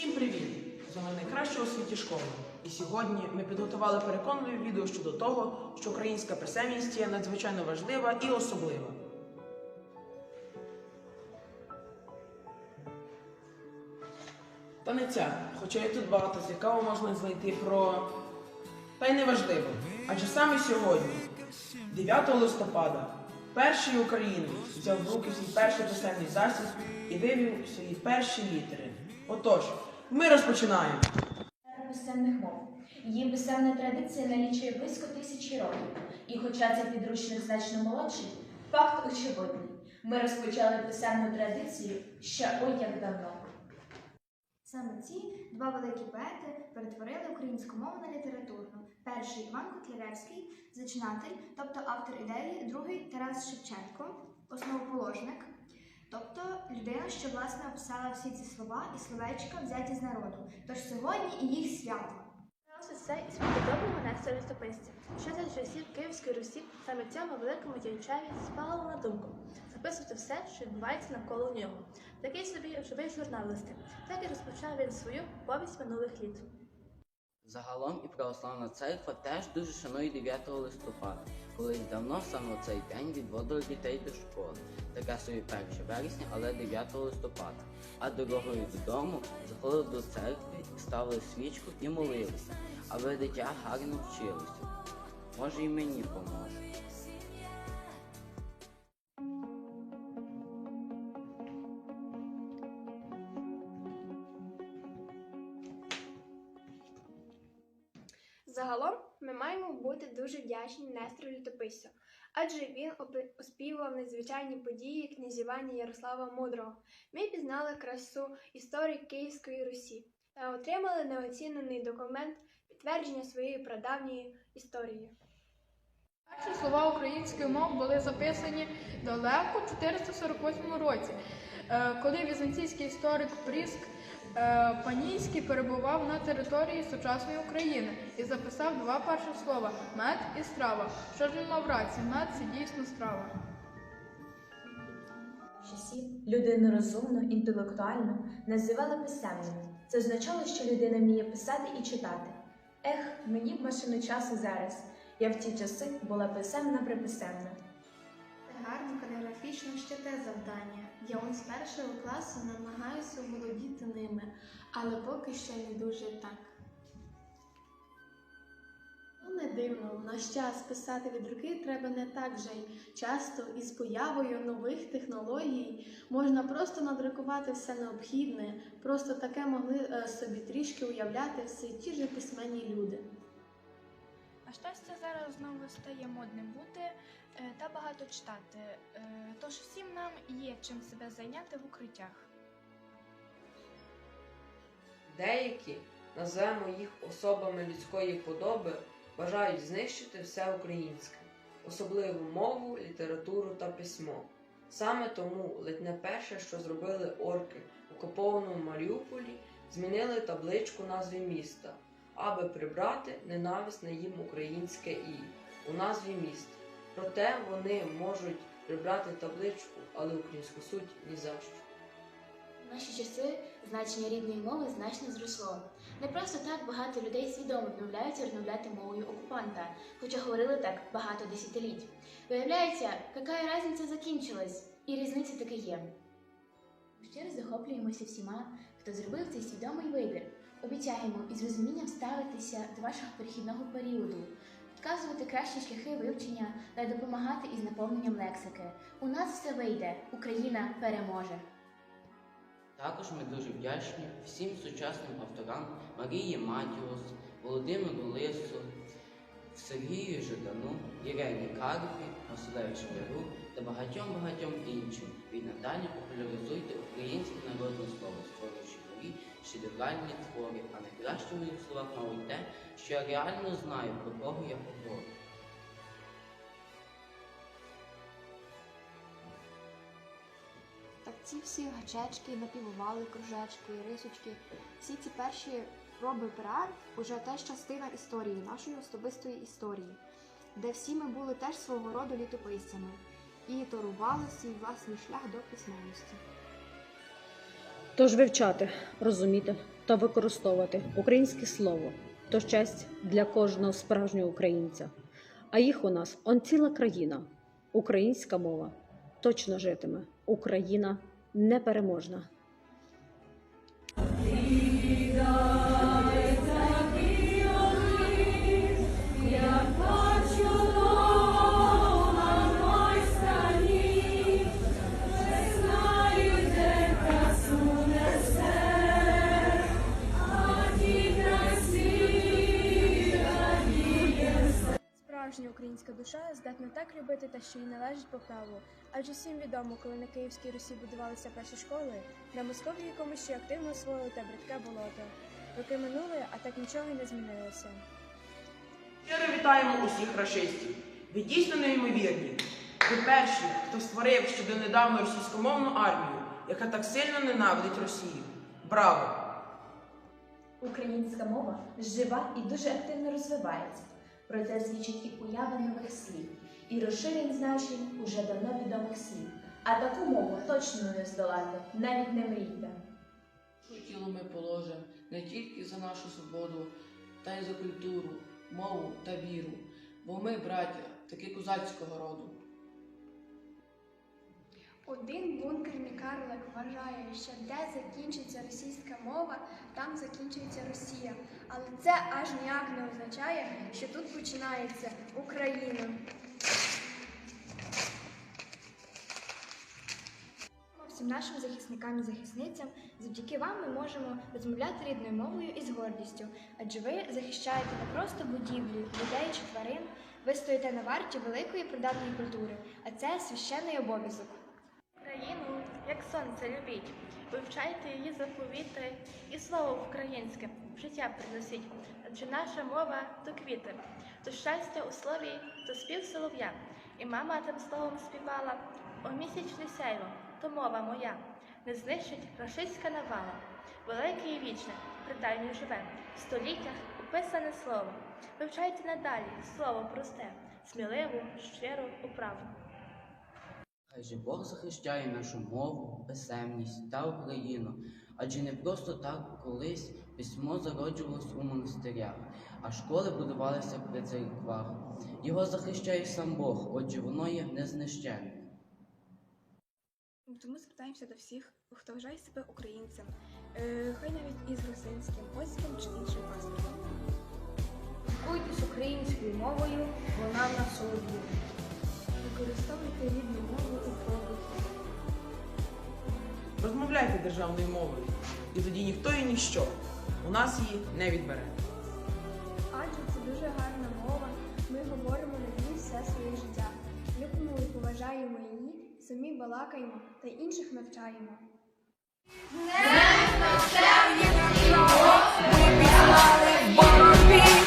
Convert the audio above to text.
Всім привіт! З вами найкраща у світі школа. І сьогодні ми підготували переконливе відео щодо того, що українська писемність є надзвичайно важлива і особлива. Та не ця, хоча і тут багато цікавого можна знайти про. Та й неважливо. Адже саме сьогодні, 9 листопада, перший українець взяв в руки свій перший писемний засіб і вивів свої перші літери. Отож, ми розпочинаємо. Писемних мов. Її писемна традиція налічує близько тисячі років. І хоча цей підручник значно молодший, факт очевидний. Ми розпочали писемну традицію ще ой як давно. Саме ці два великі поети перетворили українську мову на літературну. Перший Іван Котляревський, зачинатель, тобто автор ідеї, другий Тарас Шевченко, основоположник, тобто людина, що власне описала всі ці слова і словечка, взяті з народу. Тож сьогодні і їх свято. Це із преподобного Нестора Літописця, що за часів Київської Русі саме цьому великому діячеві спало на думку записувати все, що відбувається навколо нього. Такий собі живий журналістик. Так і розпочав він свою повість минулих літ. Загалом і православна церква теж дуже шанує 9 листопада. Колись давно саме в цей день відводили дітей до школи. Таке собі 1 вересня, але 9 листопада. А дорогою додому заходили до церкви, ставили свічку і молилися, аби дитя гарно вчилося. Може і мені поможе. Дуже вдячні Нестору Літописцю, адже він оспівував незвичайні події князювання Ярослава Мудрого. Ми пізнали красу історії Київської Русі та отримали неоцінений документ підтвердження своєї прадавньої історії. Перші слова української мови були записані далеко в 448 році, е, коли візантійський історик Пріск Панійський перебував на території сучасної України і записав два перші слова мед і страва. Що ж він мав рацію? Мед це дійсно страва. часів людину розумну, інтелектуальну називали писемною. Це означало, що людина вміє писати і читати. Ех, мені б машину часу зараз. Я в ті часи була писемна приписемна. Гарно каліграфічно ще те завдання. Я он з першого класу намагаюся володіти ними, але поки що не дуже так. Ну, не дивно, в наш час писати від руки треба не так же й часто з появою нових технологій можна просто надрукувати все необхідне, просто таке могли е, собі трішки уявляти все ті ж письменні люди. А щастя зараз знову стає модним бути та багато читати. Е, Тож всім нам є чим себе зайняти в укриттях. Деякі, назвемо їх особами людської подоби, бажають знищити все українське, особливо мову, літературу та письмо. Саме тому ледь не перше, що зробили орки в окупованому Маріуполі, змінили табличку назви міста, аби прибрати ненависне їм українське і у назві міста. Проте вони можуть прибрати табличку, але українську суть ні за що. В наші часи значення рідної мови значно зросло. Не просто так багато людей свідомо відмовляються розмовляти мовою окупанта, хоча говорили так багато десятиліть. Виявляється, яка різниця закінчилась, і різниця таки є. Щиро захоплюємося всіма, хто зробив цей свідомий вибір. Обіцяємо із розумінням ставитися до вашого перехідного періоду, підказувати кращі шляхи вивчення та допомагати із наповненням лексики. У нас все вийде, Україна переможе. Також ми дуже вдячні всім сучасним авторам Марії Матіос, Володимиру Лису, Сергію Жадану, Ірені Карпі, Василевичу Леру та багатьом-багатьом іншим. Ви надалі популяризуйте українське народне слово, створюючи нові шедевральні твори, а найкраще в моїх словах, мабуть, те, що я реально знаю, про кого я говорю. Так ці всі гачечки, напівовали, кружечки, рисочки, всі ці перші проби пера уже теж частина історії, нашої особистої історії, де всі ми були теж свого роду літописцями і торували свій власний шлях до письменності. Тож вивчати, розуміти та використовувати українське слово то честь для кожного справжнього українця. А їх у нас он ціла країна. Українська мова точно житиме. Україна непереможна. Здатна так любити те, що їй належить по праву. Адже всім відомо, коли на Київській Русі будувалися перші школи, на Московії якомусь ще активно освоїли те бридке болото. Роки минули, а так нічого й не змінилося. Щиро вітаємо усіх рашистів. Ви дійсно неймовірні. Ви перші, хто створив ще донедавна російськомовну армію, яка так сильно ненавидить Росію. Браво! Українська мова жива і дуже активно розвивається. Про це свідчить і поява нових слів, і розширень значень уже давно відомих слів. А таку мову точно не здолати, навіть не мрійте. Нашу тіло ми положимо не тільки за нашу свободу, та й за культуру, мову та віру, бо ми, браття, таки козацького роду. Один бункерний карлик вважає, що де закінчиться російська мова, там закінчується Росія. Але це аж ніяк не означає, що тут починається Україна. Всім нашим захисникам і захисницям. Завдяки вам ми можемо розмовляти рідною мовою із гордістю, адже ви захищаєте не просто будівлі, людей чи тварин, ви стоїте на варті великої придатної культури, а це священний обов'язок. Україну, як сонце любіть, вивчайте її заповіти, і слово українське в життя приносіть, адже наша мова то квіти, то щастя у слові, то спів солов'я. І мама тим словом співала. О місячне сяйво, то мова моя, не знищить рашистська навала. Велике і вічне, предально живе, в століттях уписане слово. Вивчайте надалі слово просте, сміливу, щиру, управу. Хай же Бог захищає нашу мову, писемність та Україну, адже не просто так колись письмо зароджувалось у монастирях, а школи будувалися при церквах. Його захищає сам Бог, отже воно є незнищенне. Тому звертаємося до всіх, хто вважає себе українцем, е, хай навіть із грузинським, польським чи іншим паспортом. Спілкуйтесь українською мовою, вона в нас солодіє. Використовуйте рідну мову у побуті. Розмовляйте державною мовою, і тоді ніхто і ніщо у нас її не відбере. Адже це дуже гарна мова. Ми говоримо на ній все своє життя. Любимо і поважаємо її, самі балакаємо та інших навчаємо. Не